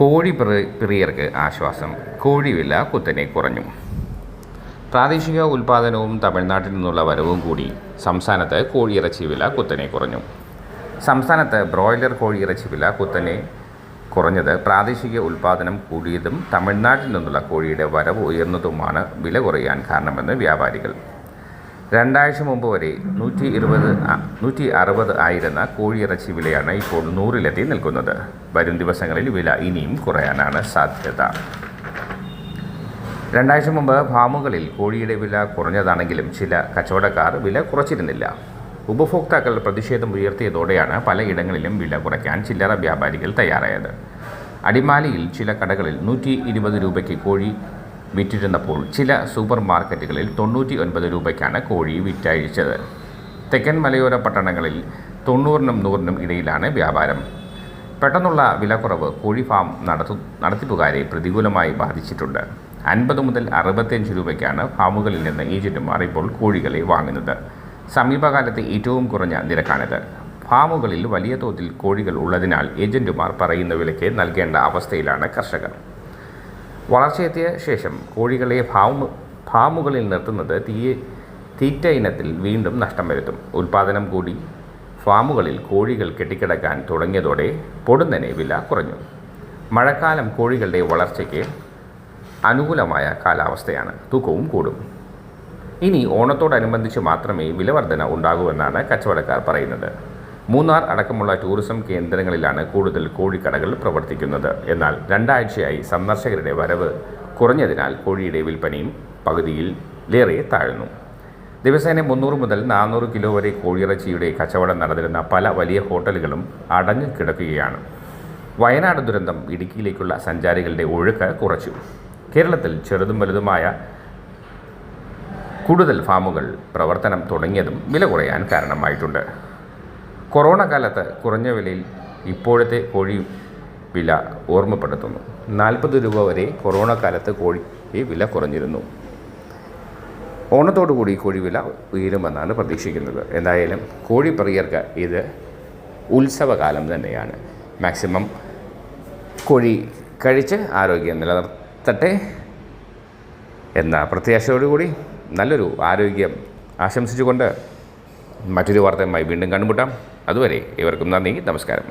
കോഴി പ്രിയർക്ക് ആശ്വാസം. കോഴി വില കുത്തനെ കുറഞ്ഞു. പ്രാദേശിക ഉൽപ്പാദനവും തമിഴ്നാട്ടിൽ നിന്നുള്ള വരവും കൂടി. സംസ്ഥാനത്ത് കോഴിയിറച്ചി വില കുത്തനെ കുറഞ്ഞു. സംസ്ഥാനത്ത് ബ്രോയിലർ കോഴിയിറച്ചി വില കുത്തനെ കുറഞ്ഞത്. പ്രാദേശിക ഉൽപ്പാദനം കൂടിയതും തമിഴ്നാട്ടിൽ നിന്നുള്ള കോഴിയുടെ വരവ് ഉയർന്നതുമാണ് വില കുറയാൻ കാരണമെന്ന് വ്യാപാരികൾ. രണ്ടാഴ്ച മുമ്പ് വരെ നൂറ്റി ഇരുപത് നൂറ്റി അറുപത് ആയിരുന്ന കോഴിയിറച്ചി വിലയാണ് ഇപ്പോൾ നൂറിലെത്തി നിൽക്കുന്നത്. വരും ദിവസങ്ങളിൽ വില ഇനിയും കുറയാനാണ് സാധ്യത. രണ്ടാഴ്ച മുമ്പ് ഫാമുകളിൽ കോഴിയുടെ വില കുറഞ്ഞതാണെങ്കിലും ചില കച്ചവടക്കാർ വില കുറച്ചിരുന്നില്ല. ഉപഭോക്താക്കൾ പ്രതിഷേധം ഉയർത്തിയതോടെയാണ് പലയിടങ്ങളിലും വില കുറയ്ക്കാൻ ചില്ലറ വ്യാപാരികൾ തയ്യാറായത്. അടിമാലിയിൽ ചില കടകളിൽ നൂറ്റി ഇരുപത് രൂപയ്ക്ക് കോഴി വിറ്റിരുന്നപ്പോൾ ചില സൂപ്പർ മാർക്കറ്റുകളിൽ തൊണ്ണൂറ്റി ഒൻപത് രൂപയ്ക്കാണ് കോഴി വിറ്റഴിച്ചത്. തെക്കൻ മലയോര പട്ടണങ്ങളിൽ തൊണ്ണൂറിനും നൂറിനും ഇടയിലാണ് വ്യാപാരം. പെട്ടെന്നുള്ള വിലക്കുറവ് കോഴി ഫാം നടത്തു നടത്തിപ്പുകാരെ പ്രതികൂലമായി ബാധിച്ചിട്ടുണ്ട്. അൻപത് മുതൽ അറുപത്തിയഞ്ച് രൂപയ്ക്കാണ് ഫാമുകളിൽ നിന്ന് ഏജന്റുമാർ ഇപ്പോൾ കോഴികളെ വാങ്ങുന്നത്. സമീപകാലത്തെ ഏറ്റവും കുറഞ്ഞ നിരക്കാണിത്. ഫാമുകളിൽ വലിയ തോതിൽ കോഴികൾ ഉള്ളതിനാൽ ഏജന്റുമാർ പറയുന്ന വിലയ്ക്ക് നൽകേണ്ട അവസ്ഥയിലാണ് കർഷകർ. വളർച്ചയെത്തിയ ശേഷം കോഴികളെ ഫാമ് ഫാമുകളിൽ നിർത്തുന്നത് തീയെ തീറ്റ ഇനത്തിൽ വീണ്ടും നഷ്ടം വരുത്തും. ഉൽപ്പാദനം കൂടി ഫാമുകളിൽ കോഴികൾ കെട്ടിക്കിടക്കാൻ തുടങ്ങിയതോടെ പൊടുന്നനെ വില കുറഞ്ഞു. മഴക്കാലം കോഴികളുടെ വളർച്ചയ്ക്ക് അനുകൂലമായ കാലാവസ്ഥയാണ്. തൂക്കവും കൂടും. ഇനി ഓണത്തോടനുബന്ധിച്ച് മാത്രമേ വിലവർധന ഉണ്ടാകൂവെന്നാണ് കച്ചവടക്കാർ പറയുന്നത്. മൂന്നാർ അടക്കമുള്ള ടൂറിസം കേന്ദ്രങ്ങളിലാണ് കൂടുതൽ കോഴിക്കടകൾ പ്രവർത്തിക്കുന്നത്. എന്നാൽ രണ്ടാഴ്ചയായി സന്ദർശകരുടെ വരവ് കുറഞ്ഞതിനാൽ കോഴിയുടെ വിൽപ്പനയും പകുതിയിലേറെ താഴ്ന്നു. ദിവസേന മുന്നൂറ് മുതൽ നാനൂറ് കിലോ വരെ കോഴിയിറച്ചിയുടെ കച്ചവടം നടന്നിരുന്ന പല വലിയ ഹോട്ടലുകളും അടഞ്ഞു കിടക്കുകയാണ്. വയനാട് ദുരന്തം ഇടുക്കിയിലേക്കുള്ള സഞ്ചാരികളുടെ ഒഴുക്ക് കുറച്ചു. കേരളത്തിൽ ചെറുതും വലുതുമായ കൂടുതൽ ഫാമുകൾ പ്രവർത്തനം തുടങ്ങിയതും വില കുറയാൻ കാരണമായിട്ടുണ്ട്. കൊറോണ കാലത്ത് കുറഞ്ഞ വിലയിൽ ഇപ്പോഴത്തെ കോഴി വില ഓർമ്മപ്പെടുത്തുന്നു. നാൽപ്പത് രൂപ വരെ കൊറോണ കാലത്ത് കോഴി വില കുറഞ്ഞിരുന്നു. ഓണത്തോടുകൂടി കോഴി വില ഉയരുമെന്നാണ് പ്രതീക്ഷിക്കുന്നത്. എന്തായാലും കോഴി പ്രിയർക്ക് ഇത് ഉത്സവകാലം തന്നെയാണ്. മാക്സിമം കോഴി കഴിച്ച് ആരോഗ്യം നിലനിർത്തട്ടെ എന്ന പ്രത്യാശയോടുകൂടി നല്ലൊരു ആരോഗ്യം ആശംസിച്ചുകൊണ്ട് മറ്റൊരു വാർത്തയുമായി വീണ്ടും കണ്ടുമുട്ടാം. അതുവരെ ഇവർക്കും നന്ദി നമസ്കാരം.